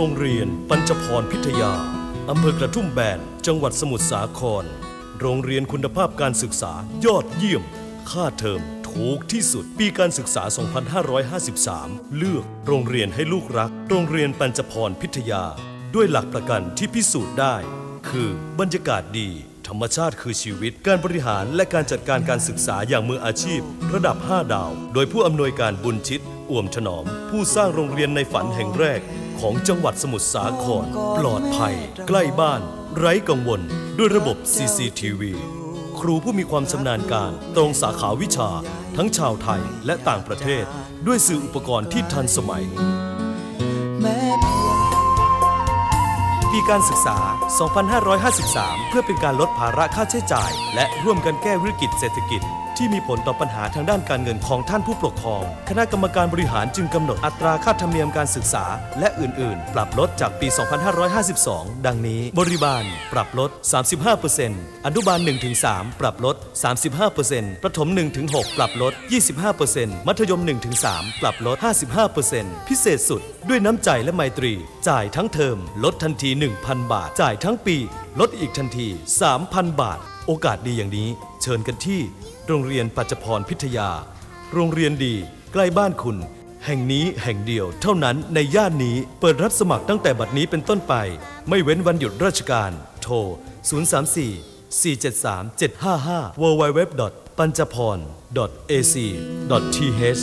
โรงเรียน ปัญจพรพิทยา อำเภอกระทุ่มแบน จังหวัดสมุทรสาคร โรงเรียนคุณภาพการศึกษายอดเยี่ยม ค่าเทอมถูกที่สุด ปีการศึกษา 2553 เลือกโรงเรียนให้ลูกรัก โรงเรียนปัญจพรพิทยา ด้วยหลักประกันที่พิสูจน์ได้ คือบรรยากาศดีธรรมชาติคือชีวิต การบริหารและการจัดการการศึกษาอย่างมืออาชีพ ระดับ 5 ดาว โดยผู้อำนวยการบุญชิต อ่วมถนอม ผู้สร้างโรงเรียนในฝันแห่งแรกของจังหวัดสมุทรสาคร ปลอดภัย ใกล้บ้าน ไร้กังวล ด้วยระบบ CCTV ครูผู้มีความชำนาญการตรงสาขาวิชา ทั้งชาวไทยและต่างประเทศ ด้วยสื่ออุปกรณ์ที่ทันสมัย ปีการศึกษา 2553 เพื่อเป็นการลดภาระค่าใช้จ่าย และร่วมกันแก้วิกฤตเศรษฐกิจ ที่มีผลต่อปัญหาทางด้านการเงินของท่านผู้ปกครอง คณะกรรมการบริหารจึงกำหนดอัตราค่าธรรมเนียมการศึกษา และอื่น ๆ ปรับลดจากปี 2552 ดังนี้ บริบาล ปรับลด 35%อนุบาล 1-3 ปรับลด 35%ประถม 1-6 ปรับลด 25%มัธยม 1-3 ปรับลด 55%พิเศษสุด ด้วยน้ำใจและไมตรี จ่ายทั้งเทอม ลดทันที 1,000 บาท จ่ายทั้งปี ลดอีกทันที 3,000 บาท โอกาสดีอย่างนี้เชิญกันที่ โรงเรียนปัจจพรพิทยา โรงเรียนดีใกล้บ้านคุณ แห่งนี้แห่งเดียวเท่านั้นในย่านนี้เปิดรับสมัครตั้งแต่บัดนี้เป็นต้นไป ไม่เว้นวันหยุดราชการ โทร 034 473 755 www. ปัญจพร ac.th